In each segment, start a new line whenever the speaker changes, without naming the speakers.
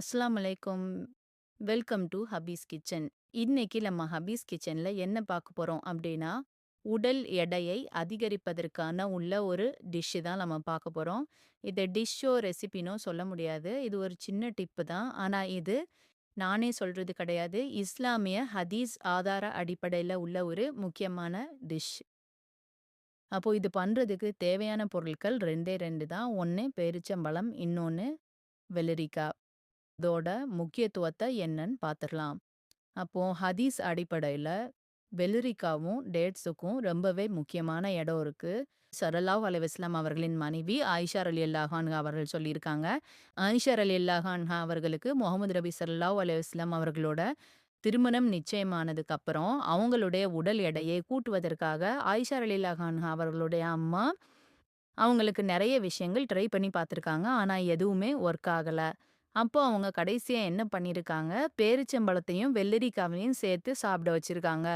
அஸ்லாம் அலைக்கும். Welcome to Hafeez kitchen. இன்னைக்கு நம்ம ஹபீஸ் கிச்சன்ல என்ன பார்க்க போறோம் அப்படின்னா, உடல் எடையை அதிகரிப்பதற்கான உள்ள ஒரு டிஷ்ஷு தான் நம்ம பார்க்க போறோம். இதை டிஷ்ஷோ, ரெசிபினோ சொல்ல முடியாது. இது ஒரு சின்ன டிப்பு தான். ஆனா இது நானே சொல்றது கிடையாது. இஸ்லாமிய ஹதீஸ் ஆதார அடிப்படையில உள்ள ஒரு முக்கியமான டிஷ். அப்போ இது பண்றதுக்கு தேவையான பொருட்கள் 2டே 2 தான். ஒன்று பேரிச்சம்பழம், இன்னொன்னு வெள்ளரிக்காய் இதோட முக்கியத்துவத்தை என்னன்னு பார்த்துடலாம் அப்போ ஹதீஸ் அடிப்படையில வெள்ளரிக்காவும், டேட்ஸுக்கும் ரொம்பவே முக்கியமான இடம் இருக்கு. ஸல்லல்லாஹு அலைஹி அவர்களின் மனைவி ஆயிஷா அலி அல்லாஹான் அவர்கள் சொல்லியிருக்காங்க. ஆயிஷா அலி அல்லாஹான் அவர்களுக்கு முகமது ரபி ஸல்லல்லாஹு அலைஹி இஸ்லாம் அவர்களோட திருமணம் நிச்சயமானதுக்கு அப்புறம், அவங்களுடைய உடல் எடையை கூட்டுவதற்காக ஆயிஷா அலி அல்லாஹான் அவர்களுடைய அம்மா, அவங்களுக்கு நிறைய விஷயங்கள் ட்ரை பண்ணி பார்த்துருக்காங்க. ஆனா எதுவுமே ஒர்க் ஆகல. அப்போ அவங்க கடைசியா என்ன பண்ணியிருக்காங்க, பேரிச்சம்பழத்தையும், வெள்ளரிக்காவையும் சேர்த்து சாப்பிட வச்சிருக்காங்க.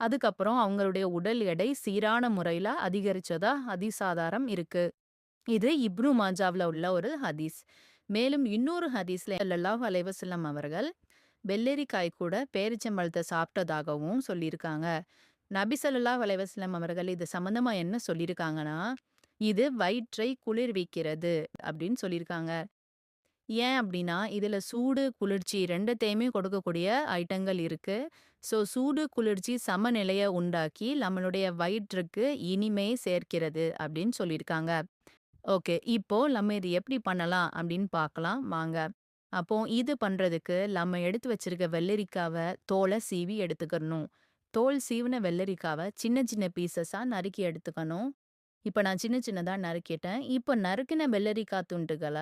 அதுக்கப்புறம் அவங்களுடைய உடல் எடை சீரான முறையில அதிகரிச்சதா அதிசாதாரம் இருக்கு. இது இப்னு மாஜாவில் உள்ள ஒரு ஹதீஸ். மேலும் இன்னொரு ஹதீஸ்ல அல்லாஹ் அலைவசல்லம் அவர்கள் வெள்ளரிக்காய் கூட பேரிச்சம்பழத்தை சாப்பிட்டதாகவும் சொல்லியிருக்காங்க. நபி ஸல்லல்லாஹு அலைஹி அவர்கள் இது சம்மந்தமாக என்ன சொல்லியிருக்காங்கன்னா, இது வயிற்றை குளிர்விக்கிறது அப்படின்னு சொல்லியிருக்காங்க. ஏன் அப்படின்னா, இதுல சூடு, குளிர்ச்சி ரெண்டுத்தையுமே கொடுக்கக்கூடிய ஐட்டங்கள் இருக்கு. ஸோ சூடு, குளிர்ச்சி சமநிலைய உண்டாக்கி நம்மளுடைய வயிற்றுக்கு இனிமை சேர்க்கிறது அப்படின்னு சொல்லியிருக்காங்க. ஓகே. இப்போ நம்ம இது எப்படி பண்ணலாம் அப்படின்னு பார்க்கலாம் வாங்க. அப்போ இது பண்றதுக்கு நம்ம எடுத்து வச்சிருக்க வெள்ளரிக்காவ தோல சீவி எடுத்துக்கணும். தோல் சீவுன வெள்ளரிக்காவ சின்ன சின்ன பீசஸாக நறுக்கி எடுத்துக்கணும். இப்ப நான் சின்ன சின்னதா நறுக்கிட்டேன். இப்போ நறுக்கின வெள்ளரிக்கா துண்டுகள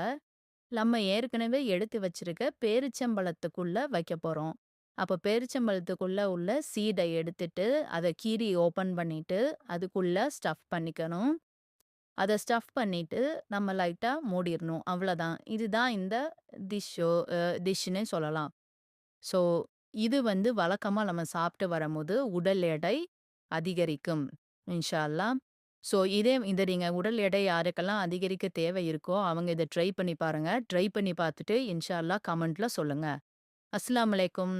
நம்ம ஏற்கனவே எடுத்து வச்சிருக்க பேரிச்சம்பழத்துக்குள்ள வைக்க போறோம். அப்ப பேரிச்சம்பழத்துக்குள்ள உள்ள சீடை எடுத்துட்டு, அத கீறி ஓப்பன் பண்ணிட்டு, அதுக்குள்ள ஸ்டஃப் பண்ணிக்கணும். அத ஸ்டஃப் பண்ணிட்டு, நம்ம லைட்டா மூடிடணும் அவ்வளோதான் இதுதான் இந்த டிஷ்ஷோ டிஷ்ஷுன்னு சொல்லலாம். ஸோ இது வந்து வழக்கமா நம்ம சாப்பிட்டு வரும்போது உடல் எடை அதிகரிக்கும். இன்ஷால்லாம் ஸோ இதே இந்த நீங்க உடல் எடை யாருக்கெல்லாம் அதிகரிக்க தேவை இருக்கோ, அவங்க இத ட்ரை பண்ணி பாருங்க. ட்ரை பண்ணி பார்த்துட்டு இன்ஷா அல்லாஹ் கமெண்ட்ல சொல்லுங்க. அஸ்ஸலாமு அலைக்கும்.